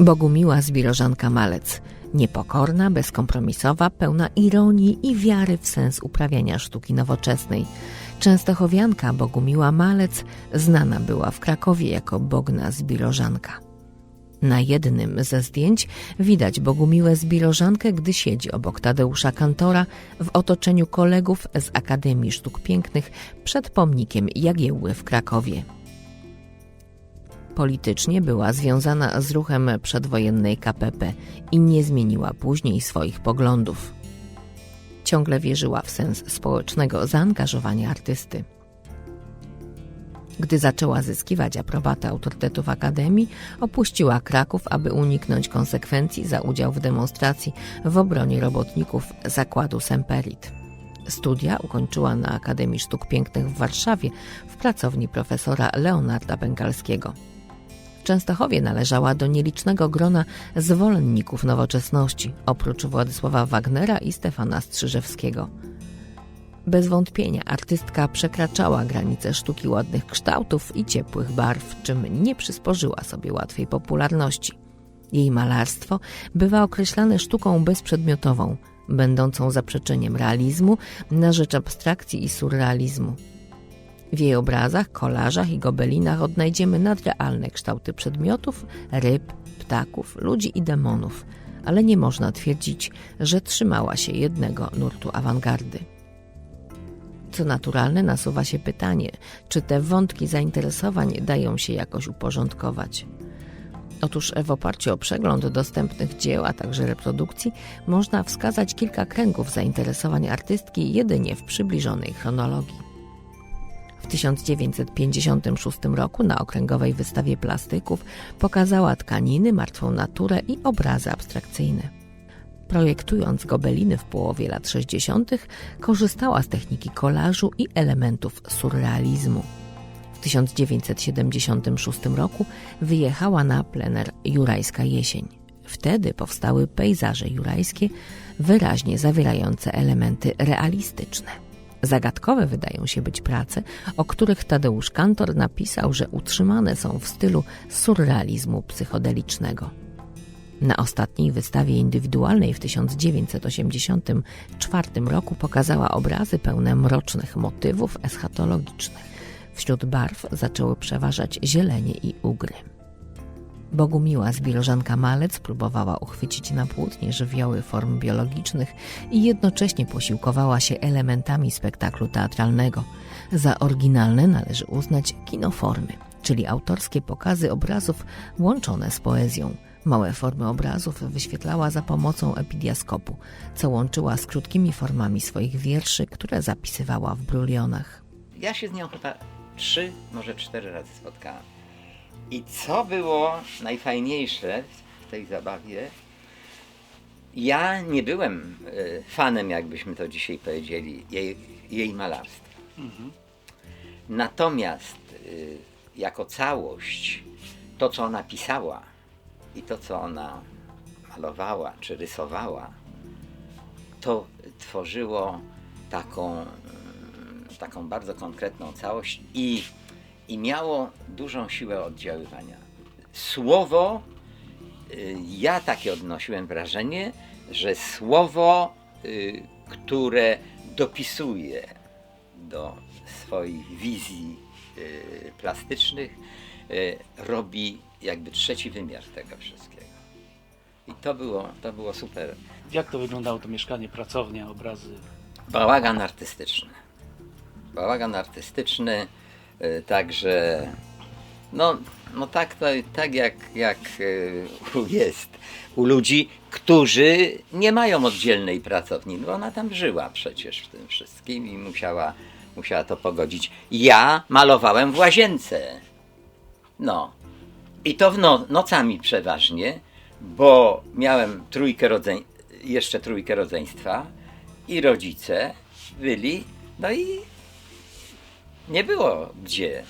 Bogumiła Zbirożanka Malec. Niepokorna, bezkompromisowa, pełna ironii i wiary w sens uprawiania sztuki nowoczesnej. Częstochowianka Bogumiła Malec znana była w Krakowie jako Bogna Zbirożanka. Na jednym ze zdjęć widać Bogumiłę Zbirożankę, gdy siedzi obok Tadeusza Kantora w otoczeniu kolegów z Akademii Sztuk Pięknych przed pomnikiem Jagiełły w Krakowie. Politycznie była związana z ruchem przedwojennej KPP i nie zmieniła później swoich poglądów. Ciągle wierzyła w sens społecznego zaangażowania artysty. Gdy zaczęła zyskiwać aprobatę autorytetów Akademii, opuściła Kraków, aby uniknąć konsekwencji za udział w demonstracji w obronie robotników zakładu Semperit. Studia ukończyła na Akademii Sztuk Pięknych w Warszawie w pracowni profesora Leonarda Bengalskiego. W Częstochowie należała do nielicznego grona zwolenników nowoczesności, oprócz Władysława Wagnera i Stefana Strzyżewskiego. Bez wątpienia artystka przekraczała granice sztuki ładnych kształtów i ciepłych barw, czym nie przysporzyła sobie łatwej popularności. Jej malarstwo bywa określane sztuką bezprzedmiotową, będącą zaprzeczeniem realizmu na rzecz abstrakcji i surrealizmu. W jej obrazach, kolażach i gobelinach odnajdziemy nadrealne kształty przedmiotów, ryb, ptaków, ludzi i demonów, ale nie można twierdzić, że trzymała się jednego nurtu awangardy. Co naturalne, nasuwa się pytanie, czy te wątki zainteresowań dają się jakoś uporządkować. Otóż w oparciu o przegląd dostępnych dzieł, a także reprodukcji, można wskazać kilka kręgów zainteresowań artystki jedynie w przybliżonej chronologii. W 1956 roku na Okręgowej Wystawie Plastyków pokazała tkaniny, martwą naturę i obrazy abstrakcyjne. Projektując gobeliny w połowie lat 60., korzystała z techniki kolażu i elementów surrealizmu. W 1976 roku wyjechała na plener Jurajska Jesień. Wtedy powstały pejzaże jurajskie, wyraźnie zawierające elementy realistyczne. Zagadkowe wydają się być prace, o których Tadeusz Kantor napisał, że utrzymane są w stylu surrealizmu psychodelicznego. Na ostatniej wystawie indywidualnej w 1984 roku pokazała obrazy pełne mrocznych motywów eschatologicznych. Wśród barw zaczęły przeważać zielenie i ugry. Bogumiła Zbirożanka Malec próbowała uchwycić na płótnie żywioły form biologicznych i jednocześnie posiłkowała się elementami spektaklu teatralnego. Za oryginalne należy uznać kinoformy, czyli autorskie pokazy obrazów łączone z poezją. Małe formy obrazów wyświetlała za pomocą epidiaskopu, co łączyła z krótkimi formami swoich wierszy, które zapisywała w brulionach. Ja się z nią chyba trzy, może cztery razy spotkałem. I co było najfajniejsze w tej zabawie? Ja nie byłem e, fanem, jakbyśmy to dzisiaj powiedzieli, jej, jej malarstwa. Natomiast e, jako całość, to co ona pisała i to co ona malowała czy rysowała, to tworzyło taką, taką bardzo konkretną całość i i miało dużą siłę oddziaływania. Słowo, y, ja takie odnosiłem wrażenie, że słowo, y, które dopisuje do swoich wizji y, plastycznych, robi jakby trzeci wymiar tego wszystkiego. I to było, to było super. Jak to wyglądało to mieszkanie, pracownia, obrazy? Bałagan artystyczny. Bałagan artystyczny także no, no tak, to, tak jak, jak e, jest u ludzi, którzy nie mają oddzielnej pracowni. No ona tam żyła przecież w tym wszystkim i musiała, musiała to pogodzić. Ja malowałem w łazience. No. I to w no, nocami przeważnie, bo miałem trójkę rodzeń, jeszcze trójkę rodzeństwa i rodzice byli, no i nie było gdzie.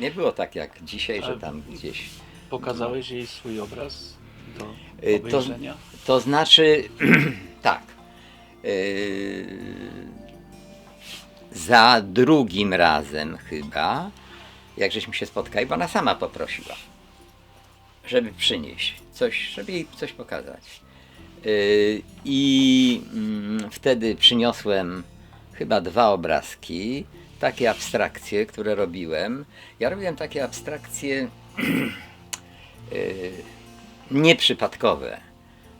Nie było tak jak dzisiaj, że tam gdzieś. Pokazałeś jej swój obraz do Y, To, obejrzenia? to znaczy, tak. y, Za drugim razem chyba, jak żeśmy się spotkali, bo ona sama poprosiła, żeby przynieść coś, żeby jej coś pokazać. Y, I mm, wtedy przyniosłem chyba dwa obrazki, takie abstrakcje, które robiłem. Ja robiłem takie abstrakcje y, nieprzypadkowe,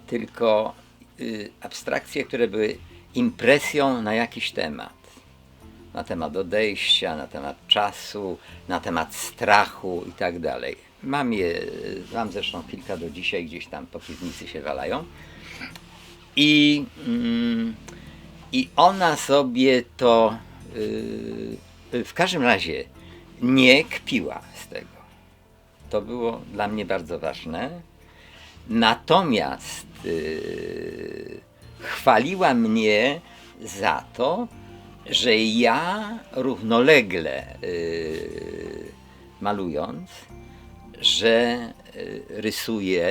tylko y, abstrakcje, które były impresją na jakiś temat. Na temat odejścia, na temat czasu, na temat strachu i tak dalej. Mam je, mam zresztą kilka do dzisiaj, gdzieś tam po piwnicy się walają. I, mm, i ona sobie to w każdym razie nie kpiła z tego. To było dla mnie bardzo ważne. Natomiast yy, chwaliła mnie za to, że ja równolegle yy, malując, że y, rysuję,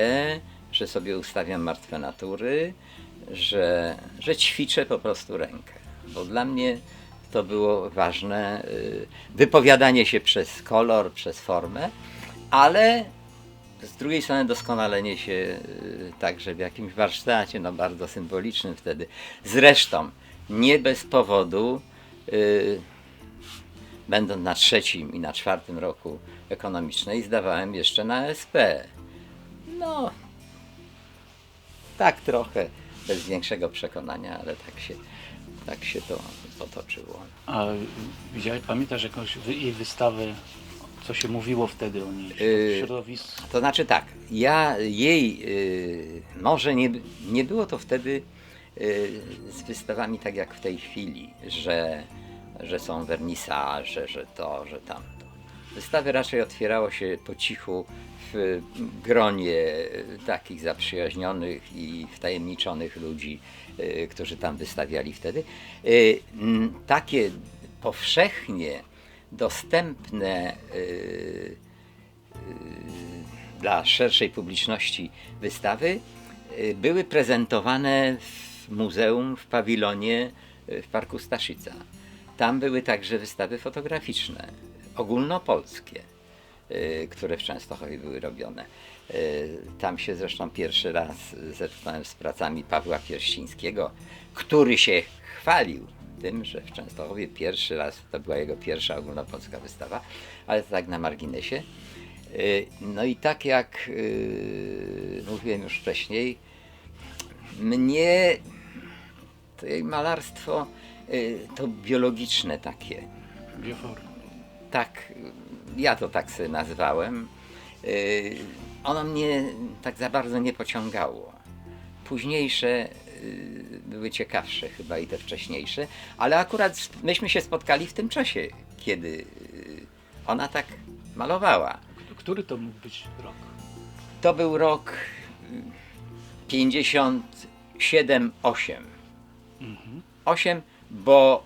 że sobie ustawiam martwe natury, że, że ćwiczę po prostu rękę. Bo dla mnie to było ważne y, wypowiadanie się przez kolor, przez formę, ale z drugiej strony doskonalenie się y, także w jakimś warsztacie, no bardzo symbolicznym wtedy. Zresztą nie bez powodu, y, będąc na trzecim i na czwartym roku ekonomicznej, zdawałem jeszcze na SP. No, tak trochę, bez większego przekonania, ale tak się, tak się to potoczyło. A widziałeś, pamiętasz jakąś wy, jej wystawę, co się mówiło wtedy o niej? Yy, Środowisk. To znaczy tak, ja jej, y, może nie, nie było to wtedy y, z wystawami tak jak w tej chwili, że, że są wernisaże, że to, że tamto. Wystawy raczej otwierało się po cichu w gronie takich zaprzyjaźnionych i wtajemniczonych ludzi, y, którzy tam wystawiali wtedy. M, Takie powszechnie dostępne y, dla szerszej publiczności wystawy były prezentowane w muzeum, w pawilonie w Parku Staszica. Tam były także wystawy fotograficzne, ogólnopolskie, y, które w Częstochowie były robione. Y, Tam się zresztą pierwszy raz zetknąłem z pracami Pawła Pierścińskiego, który się chwalił tym, że w Częstochowie pierwszy raz, to była jego pierwsza ogólnopolska wystawa, ale to tak na marginesie. Y, No i tak jak mówiłem już wcześniej, mnie to jej malarstwo to biologiczne takie, Bioform. Tak, ja to tak sobie nazwałem. Y, Ono mnie tak za bardzo nie pociągało. Późniejsze y, były ciekawsze chyba i te wcześniejsze, ale akurat myśmy się spotkali w tym czasie, kiedy y, ona tak malowała. Który to mógł być rok? To był rok y, 57-8. Mhm. 8, bo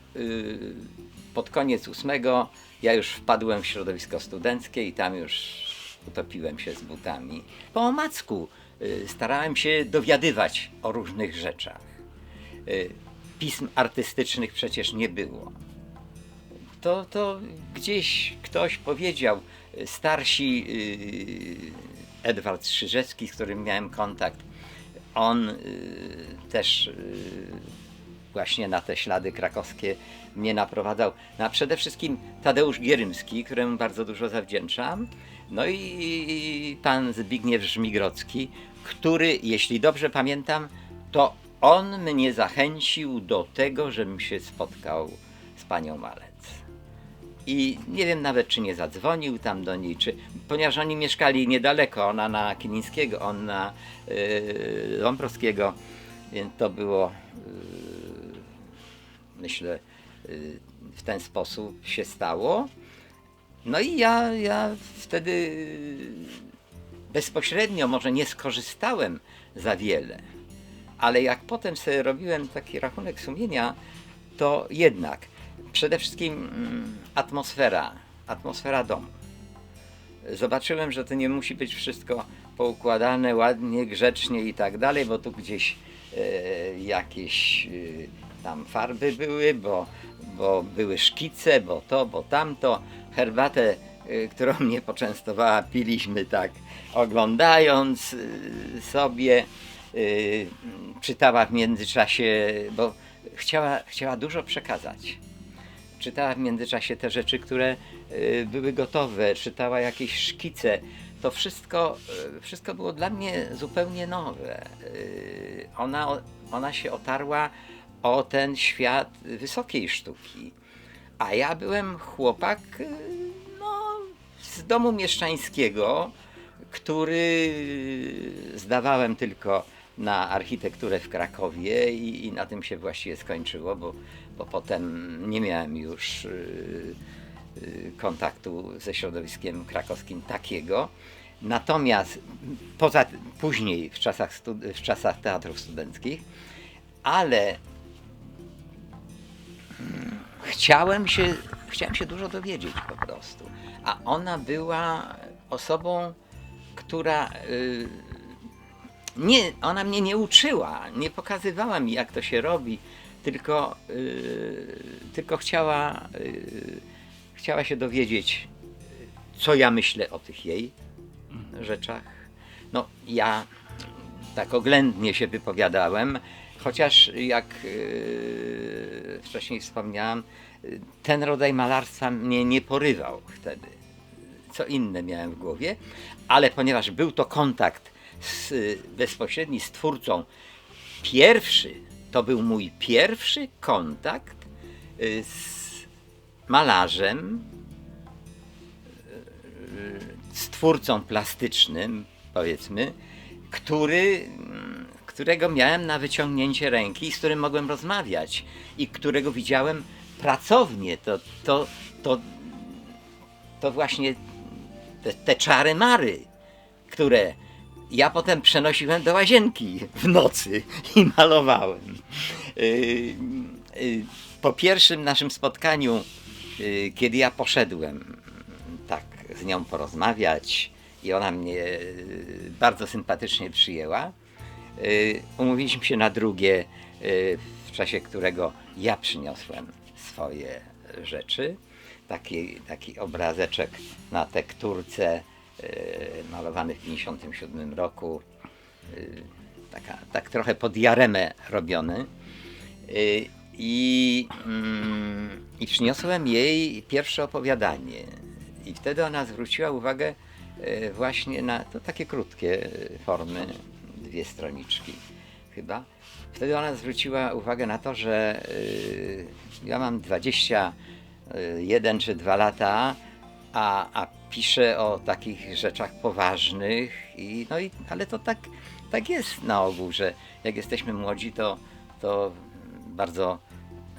pod koniec ósmego ja już wpadłem w środowisko studenckie i tam już utopiłem się z butami. Po omacku y, starałem się dowiadywać o różnych rzeczach. Y, pism artystycznych przecież nie było. To, to gdzieś ktoś powiedział, y, starsi Edward Strzyżecki, z którym miałem kontakt, on też właśnie na te ślady krakowskie mnie naprowadzał. No, a przede wszystkim Tadeusz Gierymski, któremu bardzo dużo zawdzięczam. No i pan Zbigniew Żmigrodzki, który, jeśli dobrze pamiętam, to on mnie zachęcił do tego, żebym się spotkał z panią Malec. I nie wiem nawet, czy nie zadzwonił tam do niej, czy, ponieważ oni mieszkali niedaleko, ona na Kilińskiego, on na yy, więc to było, yy, myślę, yy, w ten sposób się stało. No i ja, ja wtedy bezpośrednio może nie skorzystałem za wiele, ale jak potem sobie robiłem taki rachunek sumienia, to jednak przede wszystkim mm, atmosfera, atmosfera domu. Zobaczyłem, że to nie musi być wszystko poukładane ładnie, grzecznie i tak dalej, bo tu gdzieś e, jakieś e, tam farby były, bo, bo były szkice, bo to, bo tamto. Herbatę y, którą mnie poczęstowała, piliśmy tak, oglądając y, sobie. Y, Czytała w międzyczasie, bo chciała, chciała dużo przekazać. Czytała w międzyczasie te rzeczy, które y, były gotowe, czytała jakieś szkice. To wszystko, y, wszystko było dla mnie zupełnie nowe. Y, Ona, ona się otarła o ten świat wysokiej sztuki. A ja byłem chłopak y, no, z domu mieszczańskiego, który zdawałem tylko na architekturę w Krakowie i, i na tym się właściwie skończyło, bo, bo potem nie miałem już y, y, kontaktu ze środowiskiem krakowskim takiego. Natomiast poza później w czasach, w czasach teatrów studenckich, ale chciałem się, chciałem się dużo dowiedzieć po prostu. A ona była osobą, która y, nie, ona mnie nie uczyła, nie pokazywała mi jak to się robi, tylko, y, tylko chciała, y, chciała się dowiedzieć, co ja myślę o tych jej rzeczach. No, ja tak oględnie się wypowiadałem, chociaż jak yy, wcześniej wspomniałem, yy, ten rodzaj malarstwa mnie nie porywał wtedy. Co inne miałem w głowie, ale ponieważ był to kontakt z, bezpośredni z twórcą, pierwszy, to był mój pierwszy kontakt z malarzem, z twórcą plastycznym, powiedzmy, który, mm, którego miałem na wyciągnięcie ręki i z którym mogłem rozmawiać i którego widziałem pracownie. To, to, to, to właśnie te, te czary mary, które ja potem przenosiłem do łazienki w nocy i malowałem. Yy, yy, Po pierwszym naszym spotkaniu, yy, kiedy ja poszedłem tak z nią porozmawiać i ona mnie bardzo sympatycznie przyjęła, umówiliśmy się na drugie, yy, w czasie którego ja przyniosłem swoje rzeczy. Taki, taki obrazeczek na tekturce yy, malowany w 1957 roku, taka, tak trochę pod jaremę robiony. Y, I, mm, I przyniosłem jej pierwsze opowiadanie. I wtedy ona zwróciła uwagę y, właśnie na to takie krótkie y, formy, dwie stroniczki chyba. Wtedy ona zwróciła uwagę na to, że y, ja mam 21 czy 2 lata, a, a piszę o takich rzeczach poważnych, i, no i, ale to tak, tak jest na ogół, że jak jesteśmy młodzi, to, to bardzo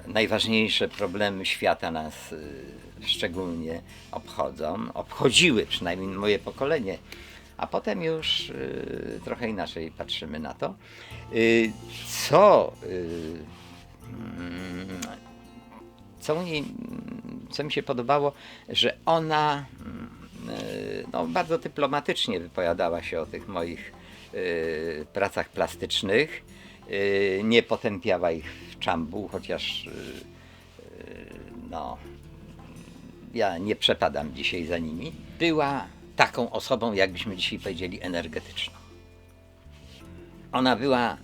najważniejsze problemy świata nas y, szczególnie obchodzą, obchodziły przynajmniej moje pokolenie, a potem już y, trochę inaczej patrzymy na to. Y, co, y, mm, co, mm, co mi się podobało, że ona mm, no, bardzo dyplomatycznie wypowiadała się o tych moich pracach plastycznych. Nie potępiała ich w czambu, chociaż no, ja nie przepadam dzisiaj za nimi. Była taką osobą, jakbyśmy dzisiaj powiedzieli, energetyczną. Ona była,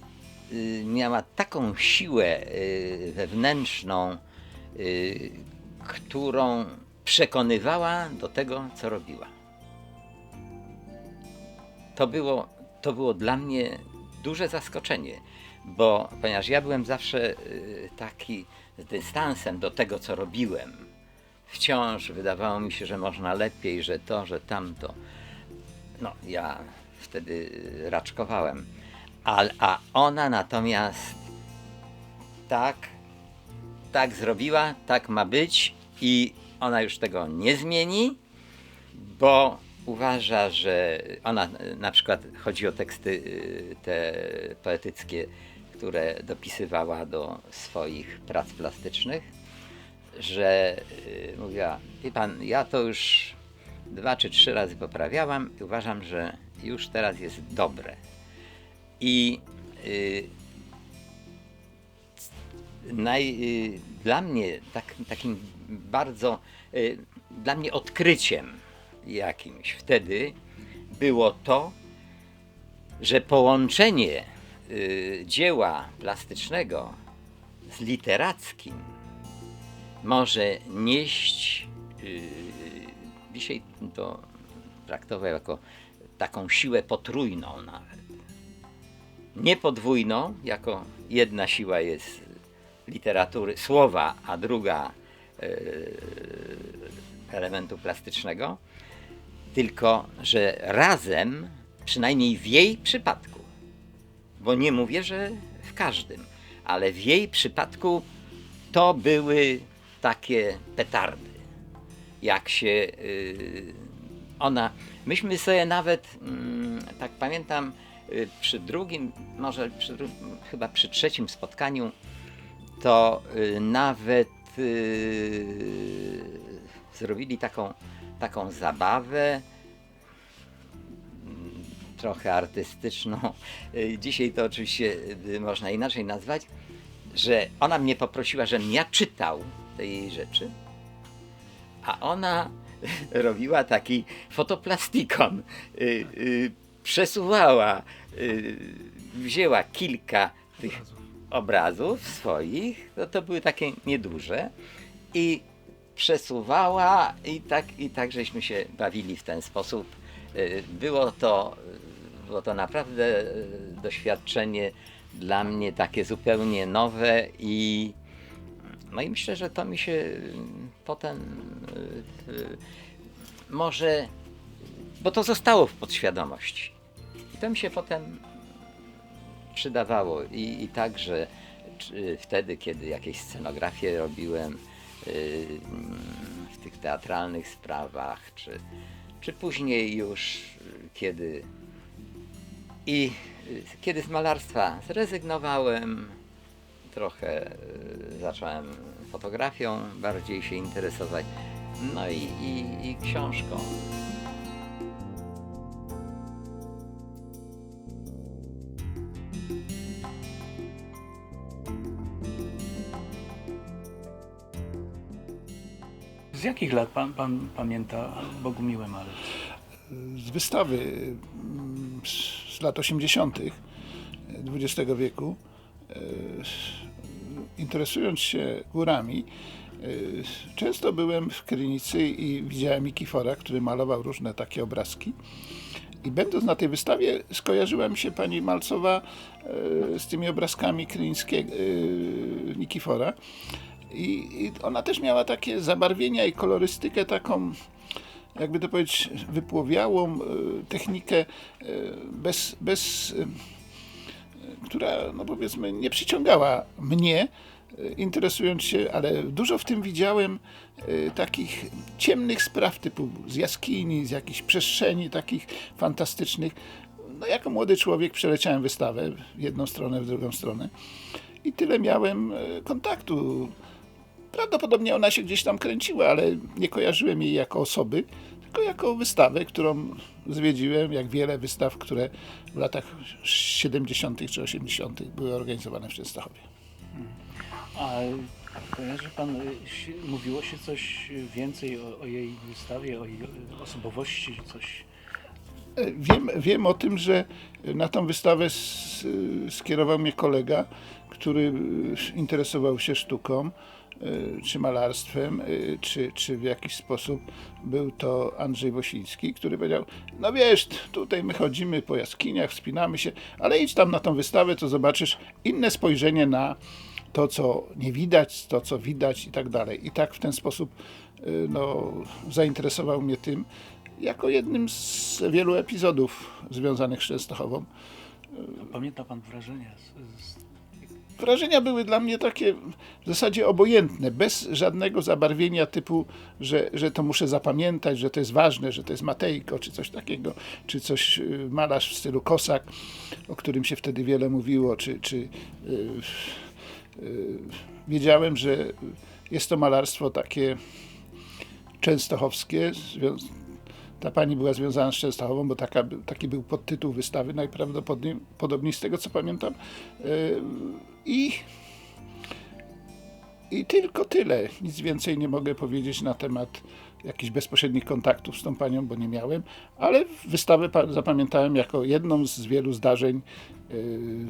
y, miała taką siłę y, wewnętrzną, y, którą przekonywała do tego, co robiła. To było, to było dla mnie duże zaskoczenie, bo ponieważ ja byłem zawsze taki z dystansem do tego, co robiłem, wciąż wydawało mi się, że można lepiej, że to, że tamto. No, ja wtedy raczkowałem. A, a ona natomiast tak, tak zrobiła, tak ma być i ona już tego nie zmieni, bo uważa, że ona na przykład chodzi o teksty y, te poetyckie, które dopisywała do swoich prac plastycznych, że y, mówiła, wie pan, ja to już dwa czy trzy razy poprawiałam i uważam, że już teraz jest dobre. I y, naj, y, dla mnie tak, takim bardzo, y, dla mnie odkryciem jakimś wtedy było to, że połączenie y, dzieła plastycznego z literackim może nieść, y, dzisiaj to traktował jako taką siłę potrójną nawet. Nie podwójną, jako jedna siła jest literatury, słowa, a druga y, elementu plastycznego, tylko że razem, przynajmniej w jej przypadku, bo nie mówię, że w każdym, ale w jej przypadku to były takie petardy. Jak się y, ona. Myśmy sobie nawet, mm, tak pamiętam, y, przy drugim, może przy, chyba przy trzecim spotkaniu, to y, nawet y, zrobili taką, taką zabawę mm, trochę artystyczną. Y, Dzisiaj to oczywiście można inaczej nazwać, że ona mnie poprosiła, żebym ja czytał te jej rzeczy, a ona robiła taki fotoplastikon. Y, y, Przesuwała, y, wzięła kilka tych obrazów swoich, no to były takie nieduże i przesuwała i tak, i tak żeśmy się bawili w ten sposób. Było to, było to naprawdę doświadczenie dla mnie takie zupełnie nowe i no i myślę, że to mi się y, potem y, y, może, bo to zostało w podświadomości. I to mi się potem przydawało i, i także wtedy, kiedy jakieś scenografie robiłem y, w tych teatralnych sprawach, czy, czy później już, kiedy i kiedy z malarstwa zrezygnowałem, trochę y, zacząłem fotografią bardziej się interesować, no i, i, i książką. Z jakich lat pan, pan pamięta Bogumiłę Malec? z wystawy mm, z lat 80. XX wieku, interesując się górami, e, często byłem w Krynicy i widziałem Mikifora, który malował różne takie obrazki. I będąc na tej wystawie, skojarzyła mi się pani Malcowa e, z tymi obrazkami krynickiego e, Nikifora. I, ona też miała takie zabarwienia i kolorystykę taką, jakby to powiedzieć, wypłowiałą e, technikę e, bez, bez e, która, no powiedzmy, nie przyciągała mnie, e, interesując się, ale dużo w tym widziałem e, takich ciemnych spraw typu z jaskini, z jakichś przestrzeni takich fantastycznych. No, jako młody człowiek przeleciałem wystawę w jedną stronę, w drugą stronę i tyle miałem e, kontaktu. Prawdopodobnie ona się gdzieś tam kręciła, ale nie kojarzyłem jej jako osoby, tylko jako wystawę, którą zwiedziłem, jak wiele wystaw, które w latach 70. czy 80. były organizowane w Częstochowie. A kojarzy pan, y, mówiło się coś więcej o, o jej wystawie, o jej y, osobowości, coś? E, Wiem, wiem o tym, że na tą wystawę skierował mnie kolega, który e, interesował się sztuką, czy malarstwem, e, czy, czy w jakiś sposób był to Andrzej Wosiński, który powiedział, no wiesz, tutaj my chodzimy po jaskiniach, wspinamy się, ale idź tam na tą wystawę, to zobaczysz inne spojrzenie na to, co nie widać, to, co widać i tak dalej. I tak w ten sposób y, no, zainteresował mnie tym, jako jednym z wielu epizodów związanych z Częstochową. Pamięta pan wrażenia? Z, z, Wrażenia były dla mnie takie w zasadzie obojętne, bez żadnego zabarwienia typu, że, że to muszę zapamiętać, że to jest ważne, że to jest Matejko, czy coś takiego, czy coś y, malarz w stylu Kosak, o którym się wtedy wiele mówiło, czy, czy y, y, wiedziałem, że jest to malarstwo takie częstochowskie. Ta pani była związana z Częstochową, bo taka, taki był podtytuł wystawy, najprawdopodobniej podobniej z tego, co pamiętam. Yy, I, I tylko tyle. Nic więcej nie mogę powiedzieć na temat jakichś bezpośrednich kontaktów z tą panią, bo nie miałem, ale wystawę pa- zapamiętałem jako jedną z wielu zdarzeń yy,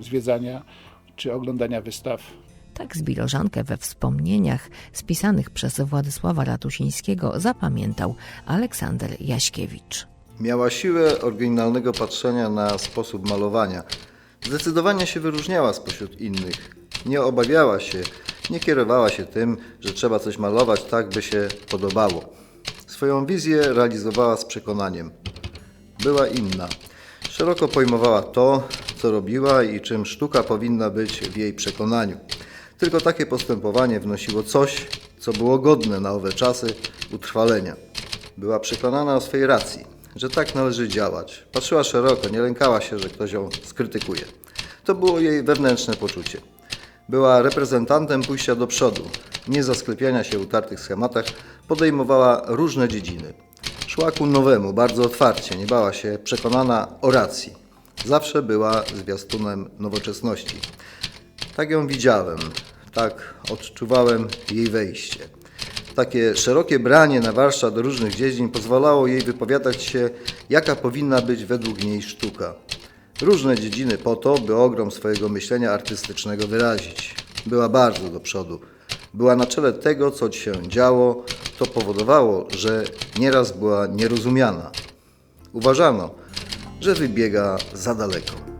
zwiedzania czy oglądania wystaw Tak zbirożankę we wspomnieniach spisanych przez Władysława Ratusińskiego zapamiętał Aleksander Jaśkiewicz. Miała siłę oryginalnego patrzenia na sposób malowania. Zdecydowanie się wyróżniała spośród innych. Nie obawiała się, nie kierowała się tym, że trzeba coś malować tak, by się podobało. Swoją wizję realizowała z przekonaniem. Była inna. Szeroko pojmowała to, co robiła i czym sztuka powinna być w jej przekonaniu. Tylko takie postępowanie wnosiło coś, co było godne na owe czasy utrwalenia. Była przekonana o swej racji, że tak należy działać. Patrzyła szeroko, nie lękała się, że ktoś ją skrytykuje. To było jej wewnętrzne poczucie. Była reprezentantem pójścia do przodu, nie zasklepiania się w utartych schematach, podejmowała różne dziedziny. Szła ku nowemu, bardzo otwarcie, nie bała się, przekonana o racji. Zawsze była zwiastunem nowoczesności. Tak ją widziałem, tak odczuwałem jej wejście. Takie szerokie branie na warsztat do różnych dziedzin pozwalało jej wypowiadać się, jaka powinna być według niej sztuka. Różne dziedziny po to, by ogrom swojego myślenia artystycznego wyrazić. Była bardzo do przodu. Była na czele tego, co się działo, to powodowało, że nieraz była nierozumiana. Uważano, że wybiega za daleko.